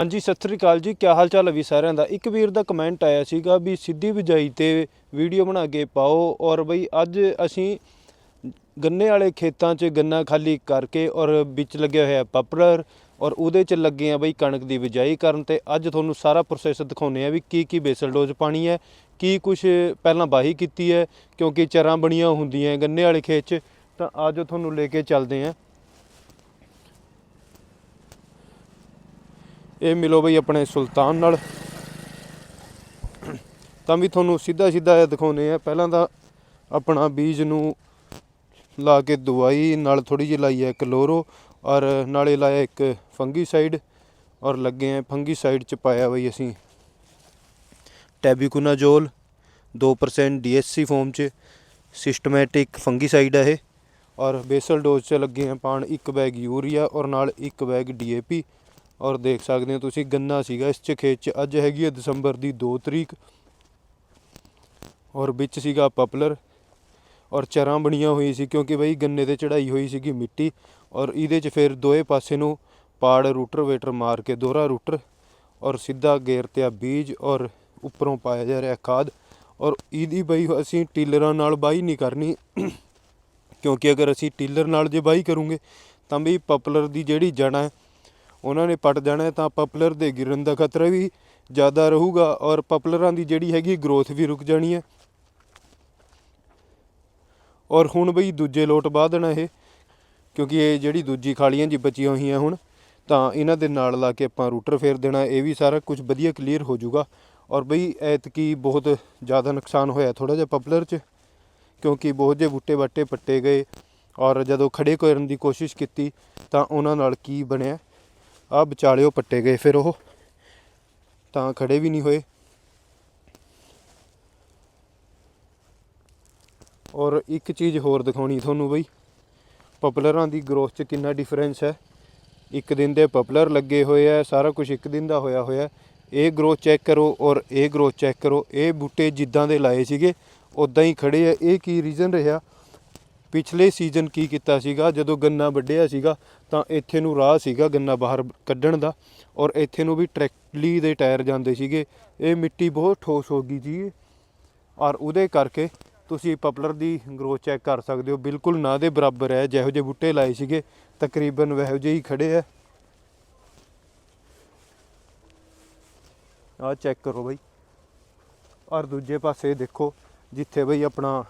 ਹਾਂਜੀ, ਸਤਿ ਸ੍ਰੀ ਅਕਾਲ ਜੀ। ਕੀ ਹਾਲ ਚਾਲ ਹੈ ਵੀ ਸਾਰਿਆਂ ਦਾ? ਇੱਕ ਵੀਰ ਦਾ ਕਮੈਂਟ ਆਇਆ ਸੀਗਾ ਵੀ ਸਿੱਧੀ ਬਿਜਾਈ ਤੇ ਵੀਡੀਓ ਬਣਾ ਕੇ ਪਾਓ ਔਰ ਬਈ ਅੱਜ ਅਸੀਂ ਗੰਨੇ ਵਾਲੇ ਖੇਤਾਂ 'ਚ ਗੰਨਾ ਖਾਲੀ ਕਰਕੇ ਔਰ ਵਿੱਚ ਲੱਗਿਆ ਹੋਇਆ ਪਾਪਲਰ ਔਰ ਉਹਦੇ 'ਚ ਲੱਗੇ ਆ ਬਈ ਕਣਕ ਦੀ ਬਿਜਾਈ ਕਰਨ ਤੇ ਅੱਜ ਤੁਹਾਨੂੰ ਸਾਰਾ ਪ੍ਰੋਸੈਸ ਦਿਖਾਉਨੇ ਆ ਵੀ ਕੀ ਕੀ ਬੇਸਲ ਡੋਜ਼ ਪਾਣੀ ਹੈ, ਕੀ ਕੁਝ ਪਹਿਲਾਂ ਬਾਹੀ ਕੀਤੀ ਹੈ, ਕਿਉਂਕਿ ਚਰਾਂ ਬਣੀਆਂ ਹੁੰਦੀਆਂ ਗੰਨੇ ਵਾਲੇ ਖੇਤ 'ਚ। ਤਾਂ ਅੱਜ ਤੁਹਾਨੂੰ ਲੈ ਕੇ ਚੱਲਦੇ ਆ। ਇਹ ਮਿਲੋ ਬਈ ਆਪਣੇ ਸੁਲਤਾਨ ਨਾਲ। ਤਾਂ ਵੀ ਤੁਹਾਨੂੰ ਸਿੱਧਾ ਸਿੱਧਾ ਇਹ ਦਿਖਾਉਨੇ ਆ ਪਹਿਲਾਂ ਤਾਂ ਆਪਣਾ ਬੀਜ ਨੂੰ ਲਾ ਕੇ ਦਵਾਈ, ਨਾਲ ਥੋੜੀ ਜਿਹੀ ਲਾਈ ਹੈ ਕਲੋਰੋ ਔਰ ਨਾਲੇ ਲਾਇਆ ਇੱਕ ਫੰਗੀਸਾਈਡ ਔਰ ਲੱਗੇ ਆ ਫੰਗੀਸਾਈਡ ਚ ਪਾਇਆ ਬਈ ਅਸੀਂ ਟੈਬਿਕੂਨਾਜੋਲ 2% ਡੀਐਸਸੀ ਫਾਰਮ ਚ, ਸਿਸਟਮੈਟਿਕ ਫੰਗੀਸਾਈਡ ਹੈ ਇਹ ਔਰ ਬੇਸਲ ਡੋਜ਼ ਚ ਲੱਗੇ ਆ ਪਾਣ ਇੱਕ ਬੈਗ ਯੂਰੀਆ ਔਰ ਨਾਲ ਇੱਕ ਬੈਗ ਡੀਏਪੀ ਔਰ ਦੇਖ ਸਕਦੇ ਹੋ ਤੁਸੀਂ ਗੰਨਾ ਸੀਗਾ, ਇਸ ਚ ਖੇਤ ਚ। ਅੱਜ ਹੈਗੀ ਹੈ ਦਸੰਬਰ ਦੀ 2 ਤਰੀਕ। ਔਰ ਵਿੱਚ ਸੀਗਾ ਪਪਲਰ। ਔਰ ਚਰਾਂ ਬਣੀਆਂ ਹੋਈ ਸੀ ਕਿਉਂਕਿ ਬਈ ਗੰਨੇ ਤੇ ਚੜਾਈ ਹੋਈ ਸੀਗੀ ਮਿੱਟੀ। ਔਰ ਇਹਦੇ ਚ ਫਿਰ ਦੋਏ ਪਾਸੇ ਨੂੰ ਪਾੜ ਰੂਟਰ ਵੇਟਰ ਮਾਰ ਕੇ ਦੋਹਰਾ ਰੂਟਰ। ਔਰ ਸਿੱਧਾ ਗੇਰ ਤੇ ਆ ਬੀਜ ਔਰ ਉੱਪਰੋਂ ਪਾਇਆ ਜਾ ਰਿਹਾ ਖਾਦ। ਔਰ ਇਹਦੀ ਬਈ ਅਸੀਂ ਟੀਲਰਾਂ ਨਾਲ ਬਾਈ ਨਹੀਂ ਕਰਨੀ। ਕਿਉਂਕਿ ਅਗਰ ਅਸੀਂ ਟੀਲਰ ਨਾਲ ਜੇ ਬਾਈ ਕਰੂੰਗੇ, ਤਾਂ ਵੀ ਪਪਲਰ ਦੀ ਜਿਹੜੀ ਜੜ੍ਹਾਂ ਹੈ ਉਹਨਾਂ ਨੇ ਪਟ ਜਾਣਾ ਤਾਂ ਪਪਲਰ ਦੇ ਗਿਰਨ ਦਾ ਖਤਰਾ ਵੀ ਜ਼ਿਆਦਾ ਰਹੂਗਾ ਔਰ ਪਪਲਰਾਂ ਦੀ ਜਿਹੜੀ ਹੈਗੀ ਗਰੋਥ ਵੀ ਰੁਕ ਜਾਣੀ ਹੈ। ਔਰ ਹੁਣ ਬਈ ਦੂਜੇ ਲੋਟ ਬਾਅਦ ਦੇਣਾ ਇਹ, ਕਿਉਂਕਿ ਇਹ ਜਿਹੜੀ ਦੂਜੀ ਖਾਲੀਆਂ ਜੀ ਬਚੀਆਂ ਹੋਈਆਂ ਹੁਣ, ਤਾਂ ਇਹਨਾਂ ਦੇ ਨਾਲ ਲਾ ਕੇ ਆਪਾਂ ਰੂਟਰ ਫੇਰ ਦੇਣਾ, ਇਹ ਵੀ ਸਾਰਾ ਕੁਝ ਵਧੀਆ ਕਲੀਅਰ ਹੋ ਜਾਊਗਾ। ਔਰ ਬਈ ਐਤਕੀ ਬਹੁਤ ਜ਼ਿਆਦਾ ਨੁਕਸਾਨ ਹੋਇਆ ਥੋੜਾ ਜਿਹਾ ਪਪਲਰ 'ਚ, ਕਿਉਂਕਿ ਬਹੁਤ ਜੇ ਬੂਟੇ ਬਾਟੇ ਪੱਟੇ ਗਏ, ਔਰ ਜਦੋਂ ਖੜੇ ਕਰਨ ਦੀ ਕੋਸ਼ਿਸ਼ ਕੀਤੀ, ਤਾਂ ਉਹਨਾਂ ਨਾਲ ਕੀ ਬਣਿਆ? ਆ ਵਿਚਾਲਿਓ ਪੱਟੇ ਗਏ ਫਿਰ ਉਹ। ਤਾਂ ਖੜੇ ਵੀ ਨਹੀਂ ਹੋਏ। ਔਰ ਇੱਕ ਚੀਜ਼ ਹੋਰ ਦਿਖਾਉਣੀ ਤੁਹਾਨੂੰ ਬਈ। ਪਪਲਰਾਂ ਦੀ ਗਰੋਥ 'ਚ ਕਿੰਨਾ ਡਿਫਰੈਂਸ ਹੈ। ਇੱਕ ਦਿਨ ਦੇ ਪਪਲਰ ਲੱਗੇ ਹੋਏ ਆ, ਸਾਰਾ ਕੁਝ ਇੱਕ ਦਿਨ ਦਾ ਹੋਇਆ ਹੋਇਆ। ਇਹ ਗਰੋਥ ਚੈੱਕ ਕਰੋ ਔਰ ਇਹ ਗਰੋਥ ਚੈੱਕ ਕਰੋ। ਇਹ ਬੂਟੇ ਜਿੱਦਾਂ ਦੇ ਲਾਏ ਸੀਗੇ ਉਦਾਂ ਹੀ ਖੜੇ ਆ। ਇਹ ਕੀ ਰੀਜ਼ਨ ਰਿਹਾ? ਪਿਛਲੇ ਸੀਜ਼ਨ ਕੀ ਕੀਤਾ ਸੀਗਾ? ਜਦੋਂ ਗੰਨਾ ਵੱਢਿਆ ਸੀਗਾ, ਤਾਂ ਇੱਥੇ ਨੂੰ ਰਾਹ ਸੀਗਾ ਗੰਨਾ ਬਾਹਰ ਕੱਢਣ ਦਾ ਔਰ ਇੱਥੇ ਨੂੰ ਵੀ ਟਰੈਕਟਲੀ ਦੇ ਟਾਇਰ ਜਾਂਦੇ ਸੀਗੇ। ਇਹ ਮਿੱਟੀ ਬਹੁਤ ਠੋਸ ਹੋ ਗਈ ਜੀ। ਔਰ ਉਹਦੇ ਕਰਕੇ ਤੁਸੀਂ ਪਪਲਰ ਦੀ ਗਰੋਥ ਚੈੱਕ ਕਰ ਸਕਦੇ ਹੋ। ਬਿਲਕੁਲ ਨਾ ਦੇ ਬਰਾਬਰ ਹੈ। ਜਿਹੋ ਜਿਹੇ ਬੂਟੇ ਲਾਏ ਸੀਗੇ, ਤਕਰੀਬਨ ਵਹੋ ਜਿਹੇ ਹੀ ਖੜੇ ਆ। ਆ ਚੈੱਕ ਕਰੋ ਬਈ। ਔਰ ਦੂਜੇ ਪਾਸੇ ਦੇਖੋ, ਜਿੱਥੇ ਬਈ ਆਪਣਾ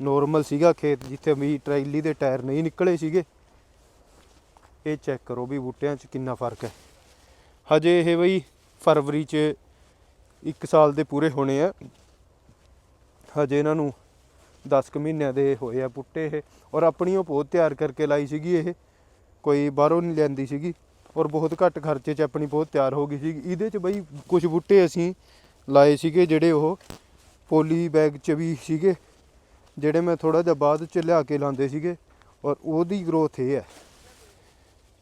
ਨੋਰਮਲ ਸੀਗਾ ਖੇਤ ਜਿੱਥੇ ਵੀ ਟਰੈਲੀ ਦੇ ਟਾਇਰ ਨਹੀਂ ਨਿਕਲੇ ਸੀਗੇ। ਇਹ ਚੈੱਕ ਕਰੋ ਵੀ ਬੂਟਿਆਂ 'ਚ ਕਿੰਨਾ ਫ਼ਰਕ ਹੈ। ਹਜੇ ਇਹ ਬਈ ਫਰਵਰੀ 'ਚ 1 ਸਾਲ ਦੇ ਪੂਰੇ ਹੋਣੇ ਆ। ਹਜੇ ਇਹਨਾਂ ਨੂੰ 10 ਕੁ ਮਹੀਨਿਆਂ ਦੇ ਹੋਏ ਆ ਬੂਟੇ ਇਹ। ਔਰ ਆਪਣੀ ਉਹ ਪੋਤ ਤਿਆਰ ਕਰਕੇ ਲਾਈ ਸੀਗੀ ਇਹ। ਕੋਈ ਬਾਹਰੋਂ ਨਹੀਂ ਲੈਂਦੀ ਸੀਗੀ। ਔਰ ਬਹੁਤ ਘੱਟ ਖਰਚੇ 'ਚ ਆਪਣੀ ਪੋਤ ਤਿਆਰ ਹੋ ਗਈ ਸੀ ਇਹਦੇ 'ਚ ਬਈ ਕੁਝ ਬੂਟੇ ਅਸੀਂ ਲਾਏ ਸੀਗੇ ਜਿਹੜੇ ਉਹ ਪੋਲੀ ਬੈਗ 'ਚ ਵੀ ਸੀਗੇ। ਜਿਹੜੇ ਮੈਂ ਥੋੜਾ ਜਿਹਾ ਬਾਅਦ 'ਚ ਲਿਆ ਕੇ ਲਾਂਦੇ ਸੀਗੇ ਔਰ ਉਹਦੀ ਗਰੋਥ ਇਹ ਹੈ।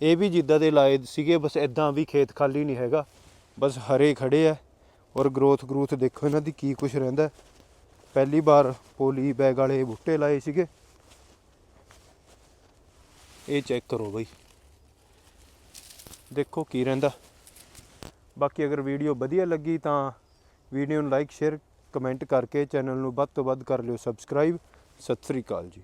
ਇਹ ਵੀ ਜਿੱਦਾਂ ਦੇ ਲਾਏ ਸੀਗੇ, ਬਸ ਇਦਾਂ ਵੀ ਖੇਤ ਖਾਲੀ ਨਹੀਂ ਹੈਗਾ, ਬਸ ਹਰੇ ਖੜੇ ਆ ਔਰ ਗਰੋਥ ਗਰੋਥ ਦੇਖੋ ਇਹਨਾਂ ਦੀ ਕੀ ਕੁਝ ਰਹਿੰਦਾ ਪਹਿਲੀ ਵਾਰ ਪੋਲੀ ਬੈਗ ਵਾਲੇ ਬੂਟੇ ਲਾਏ ਸੀਗੇ। ਇਹ ਚੈੱਕ ਕਰੋ ਬਈ। ਦੇਖੋ ਕੀ ਰਹਿੰਦਾ। ਬਾਕੀ ਅਗਰ ਵੀਡੀਓ ਵਧੀਆ ਲੱਗੀ ਤਾਂ ਵੀਡੀਓ ਨੂੰ ਲਾਈਕ ਸ਼ੇਅਰ ਕਮੈਂਟ ਕਰਕੇ ਚੈਨਲ ਨੂੰ ਵੱਧ ਤੋਂ ਵੱਧ ਕਰ ਲਿਓ ਸਬਸਕ੍ਰਾਈਬ ਸਤਿ ਸ੍ਰੀ ਅਕਾਲ ਜੀ।